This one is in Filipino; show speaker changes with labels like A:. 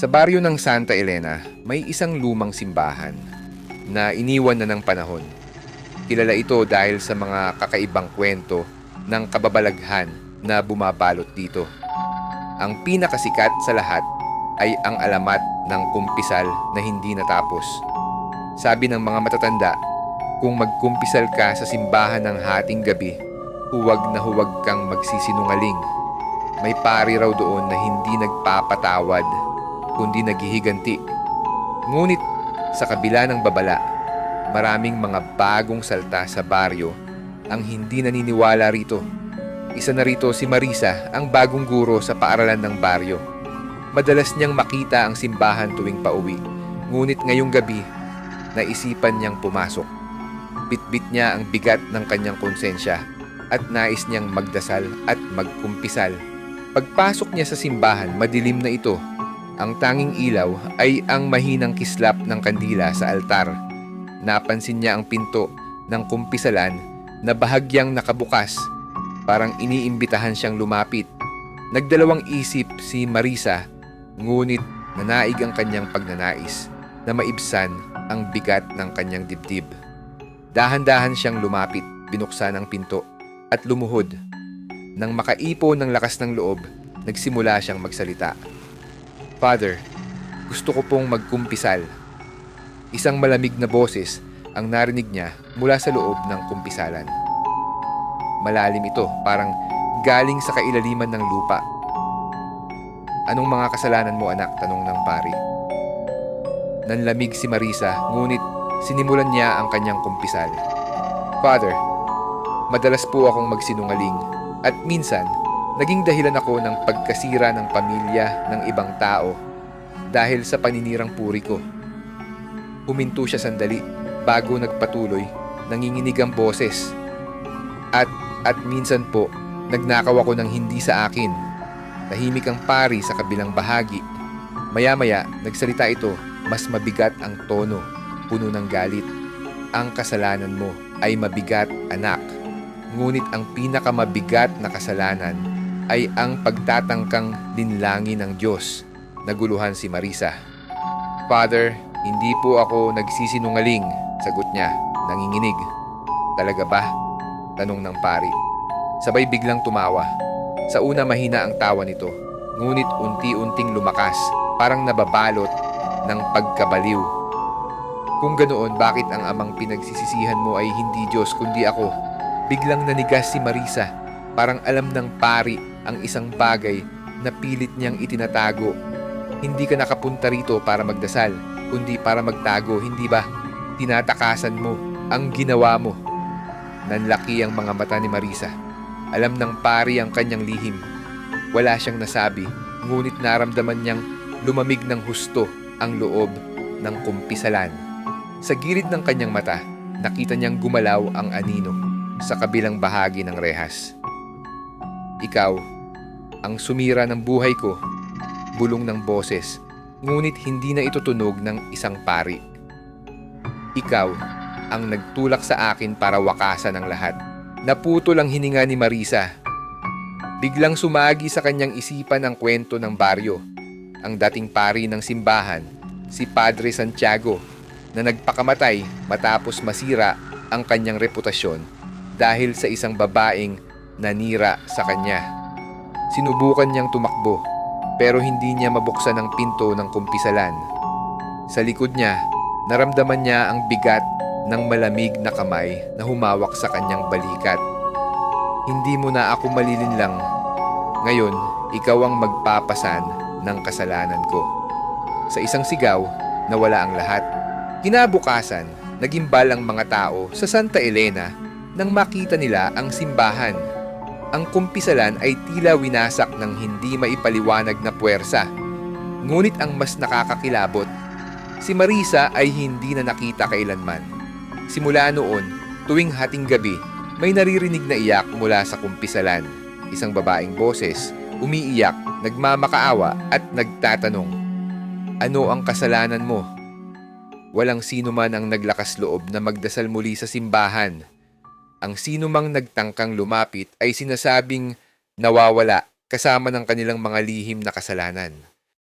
A: Sa baryo ng Santa Elena, may isang lumang simbahan na iniwan na ng panahon. Kilala ito dahil sa mga kakaibang kwento ng kababalaghan na bumabalot dito. Ang pinakasikat sa lahat ay ang alamat ng kumpisal na hindi natapos. Sabi ng mga matatanda, kung magkumpisal ka sa simbahan ng hating gabi, huwag na huwag kang magsisinungaling. May pari raw doon na hindi nagpapatawad, kundi naghihiganti. Ngunit sa kabila ng babala, maraming mga bagong salta sa baryo ang hindi naniniwala rito. Isa na rito si Marisa, ang bagong guro sa paaralan ng baryo. Madalas niyang makita ang simbahan tuwing pauwi, ngunit ngayong gabi, naisipan niyang pumasok. Bitbit niya ang bigat ng kanyang konsensya at nais niyang magdasal at magkumpisal. Pagpasok niya sa simbahan, madilim na ito. Ang tanging ilaw ay ang mahinang kislap ng kandila sa altar. Napansin niya ang pinto ng kumpisalan na bahagyang nakabukas. Parang iniimbitahan siyang lumapit. Nagdalawang isip si Marisa, ngunit nanaig ang kanyang pagnanais na maibsan ang bigat ng kanyang dibdib. Dahan-dahan siyang lumapit, binuksan ang pinto at lumuhod. Nang makaipo ng lakas ng loob, nagsimula siyang magsalita. Father, gusto ko pong magkumpisal. Isang malamig na boses ang narinig niya mula sa loob ng kumpisalan. Malalim ito, parang galing sa kailaliman ng lupa. Anong mga kasalanan mo anak? Tanong ng pari. Nanlamig si Marisa, ngunit sinimulan niya ang kanyang kumpisal. Father, madalas po akong magsinungaling at minsan naging dahilan ako ng pagkasira ng pamilya ng ibang tao dahil sa paninirang puri ko. Huminto siya sandali bago nagpatuloy, nanginginig ang boses. At, at minsan po, nagnakaw ako ng hindi sa akin. Tahimik ang pari sa kabilang bahagi. Maya-maya, nagsalita ito, mas mabigat ang tono, puno ng galit. Ang kasalanan mo ay mabigat, anak. Ngunit ang pinakamabigat na kasalanan ay ang pagtatangkang linlangin ng Diyos. Naguluhan si Marisa. Father, hindi po ako nagsisinungaling, sagot niya, nanginginig. Talaga ba? Tanong ng pari. Sabay biglang tumawa. Sa una mahina ang tawa nito, ngunit unti-unting lumakas, parang nababalot ng pagkabaliw. Kung ganoon, bakit ang amang pinagsisisihan mo ay hindi Diyos kundi ako? Biglang nanigas si Marisa, parang alam ng pari ang isang bagay na pilit niyang itinatago. Hindi ka nakapunta rito para magdasal, kundi para magtago, hindi ba? Tinatakasan mo ang ginawa mo. Nanlaki ang mga mata ni Marisa. Alam ng pari ang kanyang lihim. Wala siyang nasabi, ngunit naramdaman niyang lumamig ng husto ang loob ng kumpisalan. Sa gilid ng kanyang mata, nakita niyang gumalaw ang anino sa kabilang bahagi ng rehas. Ikaw, ang sumira ng buhay ko, bulong ng boses, ngunit hindi na ito tunog ng isang pari. Ikaw, ang nagtulak sa akin para wakasan ang lahat. Naputol ang hininga ni Marisa. Biglang sumagi sa kanyang isipan ang kwento ng baryo. Ang dating pari ng simbahan, si Padre Santiago, na nagpakamatay matapos masira ang kanyang reputasyon dahil sa isang babaeng nanira sa kanya. Sinubukan niyang tumakbo pero hindi niya mabuksan ang pinto ng kumpisalan. Sa likod niya, naramdaman niya ang bigat ng malamig na kamay na humawak sa kanyang balikat. Hindi mo na ako malilinlang. Ngayon, ikaw ang magpapasan ng kasalanan ko. Sa isang sigaw, nawala ang lahat. Kinabukasan, nagimbal ang mga tao sa Santa Elena nang makita nila ang simbahan. Ang kumpisalan ay tila winasak ng hindi maipaliwanag na puwersa. Ngunit ang mas nakakakilabot, si Marisa ay hindi na nakita kailanman. Simula noon, tuwing hating gabi, may naririnig na iyak mula sa kumpisalan. Isang babaeng boses, umiiyak, nagmamakaawa at nagtatanong, Ano ang kasalanan mo? Walang sino man ang naglakas loob na magdasal muli sa simbahan. Ang sino mang nagtangkang lumapit ay sinasabing nawawala kasama ng kanilang mga lihim na kasalanan.